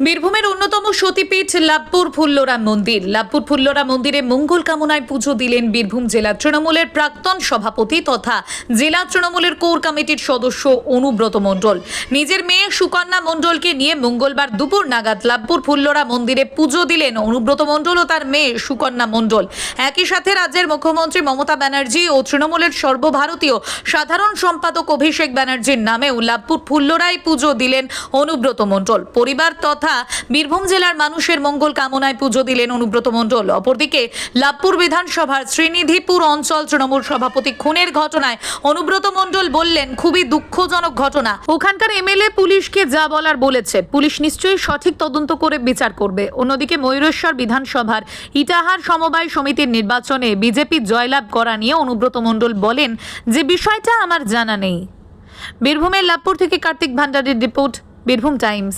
বীরভূমের অন্যতম সতীপীঠ লাভপুর ফুল্লরা মন্দির। লাভপুর ফুল্লরা মন্দিরে মঙ্গল কামনায় পুজো দিলেন বীরভূম জেলা তৃণমূলের প্রাক্তন সভাপতি তথা জেলা তৃণমূলের কোর কমিটির সদস্য অনুব্রত মণ্ডল। নিজের মেয়ে সুকন্যা মণ্ডলকে নিয়ে মঙ্গলবার দুপুর নাগাদ লাভপুর ফুল্লরা মন্দিরে পুজো দিলেন অনুব্রত মণ্ডল ও তার মেয়ে সুকন্যা মণ্ডল। একই সাথে রাজ্যের মুখ্যমন্ত্রী মমতা ব্যানার্জি ও তৃণমূলের সর্বভারতীয় সাধারণ সম্পাদক অভিষেক ব্যানার্জির নামেও লাভপুর ফুল্লরায় পুজো দিলেন অনুব্রত মণ্ডল। পরিবার তথা বীরভূম জেলার মানুষের মঙ্গল কামনায় পুজো দিলেন অনুব্রত মণ্ডল। অপরদিকে লাভপুর বিধানসভার শ্রীনিধিপুর অঞ্চল তৃণমূল সভাপতি খুনের ঘটনায় অনুব্রত মণ্ডল বললেন, খুবই দুঃখজনক ঘটনা। ওখানকার এমএলএ পুলিশকে যা বলার বলেছে, পুলিশ নিশ্চয়ই সঠিক তদন্ত করে বিচার করবে। অন্যদিকে ময়ূরেশ্বর বিধানসভার ইটাহার সমবায় সমিতির নির্বাচনে বিজেপি জয়লাভ করা নিয়ে অনুব্রত মণ্ডল বলেন, যে বিষয়টা আমার জানা নেই। বীরভূমের লাভপুর থেকে কার্তিক ভান্ডারের রিপোর্ট, বীরভূম টাইমস।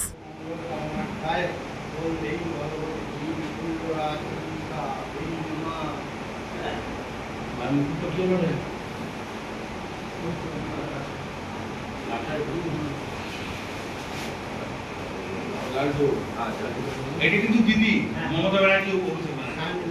এটি কিন্তু দিদি মমতা ব্যানার্জি অভিষেক ব্যানার্জি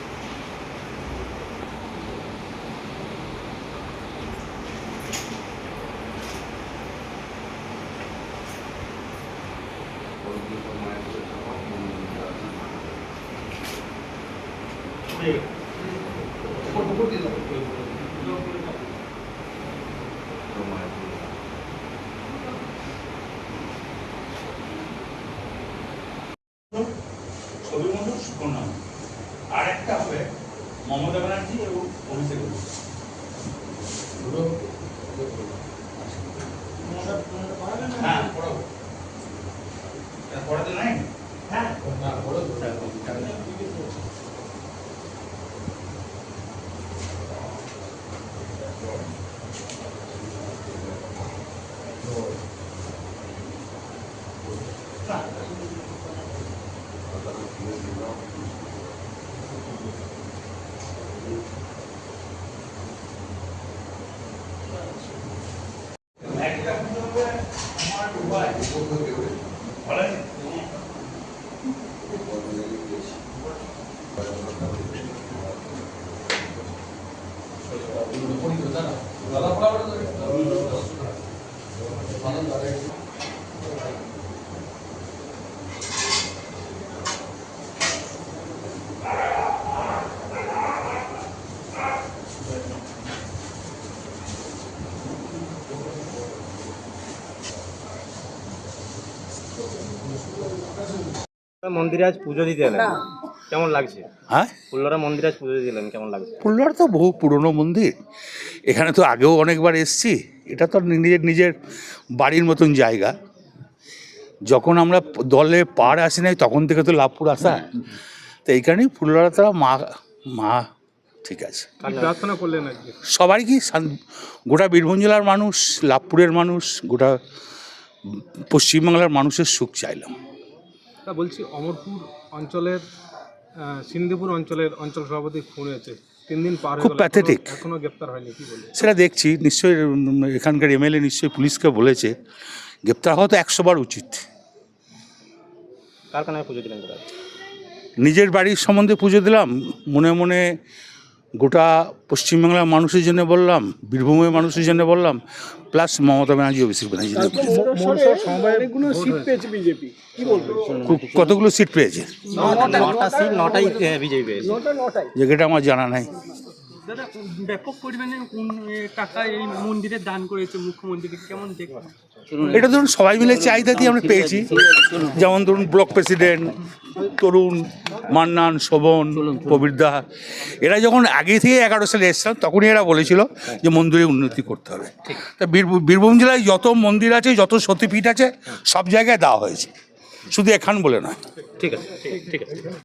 সুকন্যা আর একটা হবে মমতা ব্যানার্জি এবং অভিষেক। হ্যাঁ পড়াবো। পড়াতে নাই? Gracias. মন্দিরে আজ পুজো দিতে এলেন। কেমন লাগছে? হ্যাঁ? মন্দিরে আজ পুজো দিলেন কেমন লাগছে? তো বহু পুরনো মন্দির। এখানে তো আগেও অনেকবার এসছি। এটা তো নিজের নিজের বাড়ির মতন জায়গা। যখন আমরা দলে পার আসি নাই তখন থেকে তো লাভপুর আসা। তো এই কারণেই ফুলরাটা মা মা ঠিক আছে। প্রার্থনা করলেন সবারই কি গোটা বীরভূম জেলার মানুষ লাভপুরের মানুষ গোটা পশ্চিমবাংলার মানুষের সুখ চাইলাম। তা বলছি অমরপুর অঞ্চলের সিন্ধুপুর অঞ্চলের অঞ্চল সভাপতি খুন হয়েছে। তিন দিন পার খুব প্যাথেটিক এখনো- গ্রেপ্তার হয়নি কি সেটা দেখছি নিশ্চয়ই এখানকার এমএলএ নিশ্চয়ই পুলিশকে বলেছে গ্রেপ্তার হওয়া তো একশো বার উচিত। কারখানায় পুজো দিলেন নিজের বাড়ির সম্বন্ধে পুজো দিলাম মনে মনে গোটা পশ্চিমবাংলার মানুষের জন্য বললাম বীরভূমের মানুষের জন্য বললাম প্লাস মমতা ব্যানার্জি অভিষেক ব্যানার্জি সিট পেয়েছে বিজেপি। কতগুলো সিট পেয়েছে? নটা সিট নটাই বিজেপি পেয়েছে। যেটা আমার জানা নাই। দাদা ব্যাপক পরিমাণে টাকা এই মন্দিরে দান করেছে মুখ্যমন্ত্রীকে? কেমন দেখবেন এটা ধরুন সবাই মিলে চাহিদা দিয়ে আমরা পেয়েছি। যেমন ধরুন ব্লক প্রেসিডেন্ট তরুণ মান্নান শোভন কবিরদা এরা যখন আগে থেকে এগারো সালে এসছিলাম তখনই এরা বলেছিল যে মন্দিরে উন্নতি করতে হবে। তা বীরভূম বীরভূম জেলায় যত মন্দির আছে যত সতীপীঠ আছে সব জায়গায় দেওয়া হয়েছে। শুধু এখান বলে নয়। ঠিক আছে ঠিক আছে।